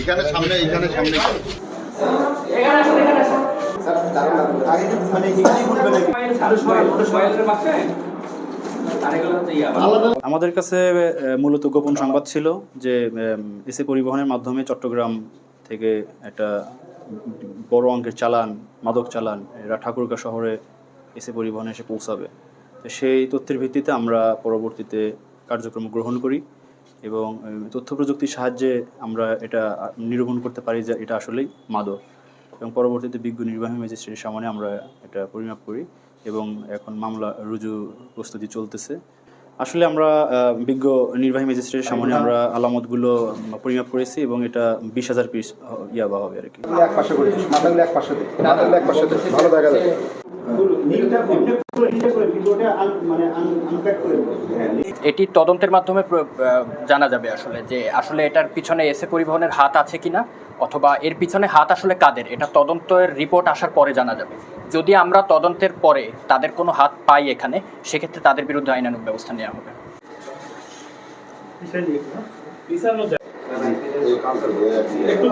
এখানে সামনে এখানে সামনে। আমাদের কাছে মূলত গোপন সংবাদ ছিল যে এসে পরিবহনের মাধ্যমে চট্টগ্রাম থেকে একটা বড় অঙ্কের চালান মাদক চালান এরা ঠাকুরগাঁ শহরে এসে পরিবহনে এসে পৌঁছাবে। তো সেই তথ্যের ভিত্তিতে আমরা পরবর্তীতে কার্যক্রম গ্রহণ করি। এবং তথ্য প্রযুক্তির সাহায্যে আমরা এটা নিরূপণ করতে পারি যে এটা আসলেই মাদক। এবং পরবর্তীতে বিজ্ঞ নির্বাহী ম্যাজিস্ট্রেটের সামনে আমরা এটা পরিমাপ করি এবং এখন মামলা রুজু প্রস্তুতি চলতেছে। আসলে আমরা বিজ্ঞ নির্বাহী ম্যাজিস্ট্রেটের সামনে আমরা আলামতগুলো পরিমাপ করেছি এবং এটা বিশ হাজার পিস ইয়াবা হবে আর কি। ভালো দেখা যায় এটি তদন্তের মাধ্যমে জানা যাবে আসলে যে আসলে এটার পিছনে এসে পরিবহনের হাত আছে কিনা অথবা এর পিছনে হাত আসলে কাদের? এটা তদন্তের রিপোর্ট আসার পরে জানা যাবে। যদি আমরা তদন্তের পরে তাদের কোনো হাত পাই এখানে সেক্ষেত্রে তাদের বিরুদ্ধে আইনানুগ ব্যবস্থা নেওয়া হবে। একটু